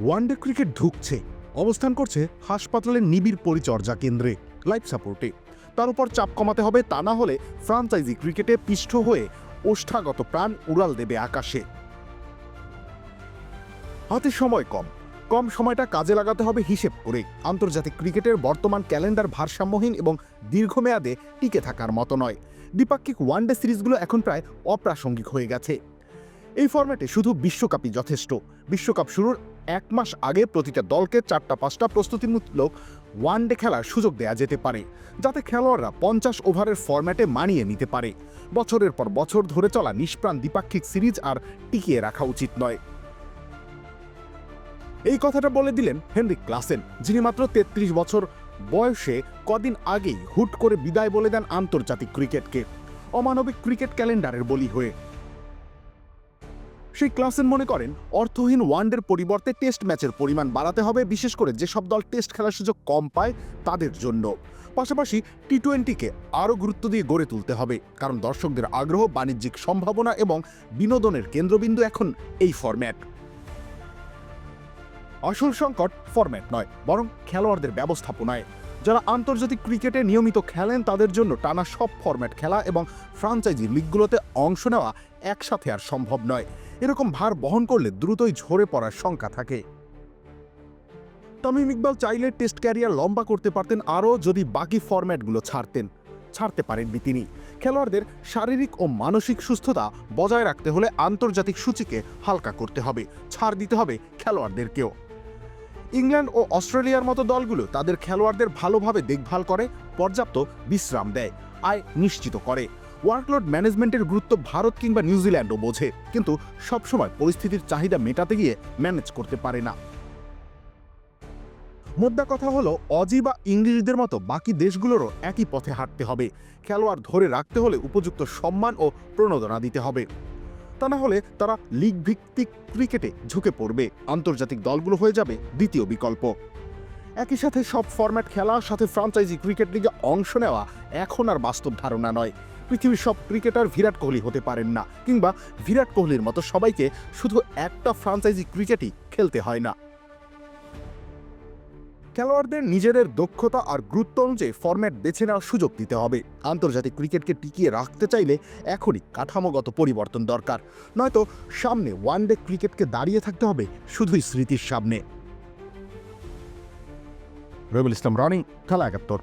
One day cricket ঢুকছে। অবস্থান করছে হাসপাতালের নিবিড় পরিচর্যা কেন্দ্রে, লাইফ সাপোর্টে। তার উপর চাপ কমাতে হবে তা না হলে ফ্রাঞ্চাইজি ক্রিকেটে পিষ্ঠ হয়ে ওষ্ঠাগত প্রাণ উড়াল দেবে আকাশে। হাতে সময় কম। কম সময়টা কাজে লাগাতে হবে হিসেব করে। আন্তর্জাতিক ক্রিকেটের বর্তমান ক্যালেন্ডার ভারসাম্যহীন এবং দীর্ঘমেয়াদে টিকে থাকার মতো নয়। দ্বিপাক্ষিক ওয়ানডে সিরিজগুলো এখন প্রায় অপ্রাসঙ্গিক হয়ে গেছে। এই ফর্ম্যাটে শুধু বিশ্বকাপই যথেষ্ট। বিশ্বকাপ শুরুর এক মাস আগে প্রতিটা দলকে চারটা, পাঁচটা প্রস্তুতিমূলক ওয়ানডে খেলার সুযোগ দেয়া যেতে পারে, যাতে খেলোয়াড়রা পঞ্চাশ ওভারের ফরম্যাটে মানিয়ে নিতে পারে। বছরের পর বছর ধরে চলা নিষ্প্রাণ দ্বিপাক্ষিক সিরিজ আর টিকিয়ে রাখা উচিত নয়। এই কথাটা বলে দিলেন হেনরিক ক্লাসেন, যিনি মাত্র তেত্রিশ বছর বয়সে কদিন আগেই হুট করে বিদায় বলে দেন আন্তর্জাতিক ক্রিকেটকে। অমানবিক ক্রিকেট ক্যালেন্ডারের বলি হয়ে সেই ক্লাসেন মনে করেন, অর্থহীন ওয়ানডের পরিবর্তে টেস্ট ম্যাচের পরিমাণ বাড়াতে হবে, বিশেষ করে যেসব দল টেস্ট খেলার সুযোগ কম পায় তাদের জন্য। পাশাপাশি টি টোয়েন্টিকে আরও গুরুত্ব দিয়ে গড়ে তুলতে হবে, কারণ দর্শকদের আগ্রহ, বাণিজ্যিক সম্ভাবনা এবং বিনোদনের কেন্দ্রবিন্দু এখন এই ফরম্যাট আসল সংকট ফরম্যাট নয়, বরং খেলোয়াড়দের ব্যবস্থাপনায়। যারা আন্তর্জাতিক ক্রিকেটে নিয়মিত খেলেন, তাদের জন্য টানা সব ফরম্যাট খেলা এবং ফ্রাঞ্চাইজি লিগগুলোতে অংশ নেওয়া একসাথে আর সম্ভব নয়। এরকম ভার বহন করলে দ্রুতই ঝরে পড়ার শঙ্কা থাকে। তামিম ইকবাল চাইলে টেস্ট ক্যারিয়ার লম্বা করতে পারতেন, আরও যদি বাকি ফরম্যাটগুলো ছাড়তেন। ছাড়তে পারেননি তিনি। খেলোয়াড়দের শারীরিক ও মানসিক সুস্থতা বজায় রাখতে হলে আন্তর্জাতিক সূচিকে হালকা করতে হবে। ছাড় দিতে হবে খেলোয়াড়দেরকেও। ইংল্যান্ড ও অস্ট্রেলিয়ার মতো দলগুলো তাদের খেলোয়াড়দের ভালোভাবে দেখভাল করে, পর্যাপ্ত বিশ্রাম দেয়, আয় নিশ্চিত করে। ওয়ার্কলোড ম্যানেজমেন্টের গুরুত্ব ভারত কিংবা নিউজিল্যান্ডও বোঝে, কিন্তু সবসময় পরিস্থিতির চাহিদা মেটাতে গিয়ে ম্যানেজ করতে পারে না। মোদ্দা কথা হলো, অজি বা ইংলিশদের মতো বাকি দেশগুলোরও একই পথে হাঁটতে হবে। খেলোয়াড় ধরে রাখতে হলে উপযুক্ত সম্মান ও প্রণোদনা দিতে হবে। তা না হলে তারা লিগ ভিত্তিক ক্রিকেটে ঝুঁকে পড়বে। আন্তর্জাতিক দলগুলো হয়ে যাবে দ্বিতীয় বিকল্প। একই সাথে সব ফরম্যাট খেলা সাথে ফ্রাঞ্চাইজি ক্রিকেট লিগে অংশ নেওয়া এখন আর বাস্তব ধারণা নয়। পৃথিবীর সব ক্রিকেটার বিরাট কোহলি হতে পারেন না, কিংবা বিরাট কোহলির মতো সবাইকে শুধু একটা ফ্রাঞ্চাইজি ক্রিকেটই খেলতে হয় না। খেলোয়াড়দের নিজেদের দক্ষতা আর গুরুত্ব অনুযায়ী ফরম্যাট বেছে নেওয়ার সুযোগ দিতে হবে। আন্তর্জাতিক ক্রিকেটকে টিকিয়ে রাখতে চাইলে এখনই কাঠামোগত পরিবর্তন দরকার। নয়তো সামনে ওয়ানডে ক্রিকেটকে দাঁড়িয়ে থাকতে হবে শুধুই স্মৃতির সামনে। রবিউল ইসলাম, রনি, খেলা একাত্তর।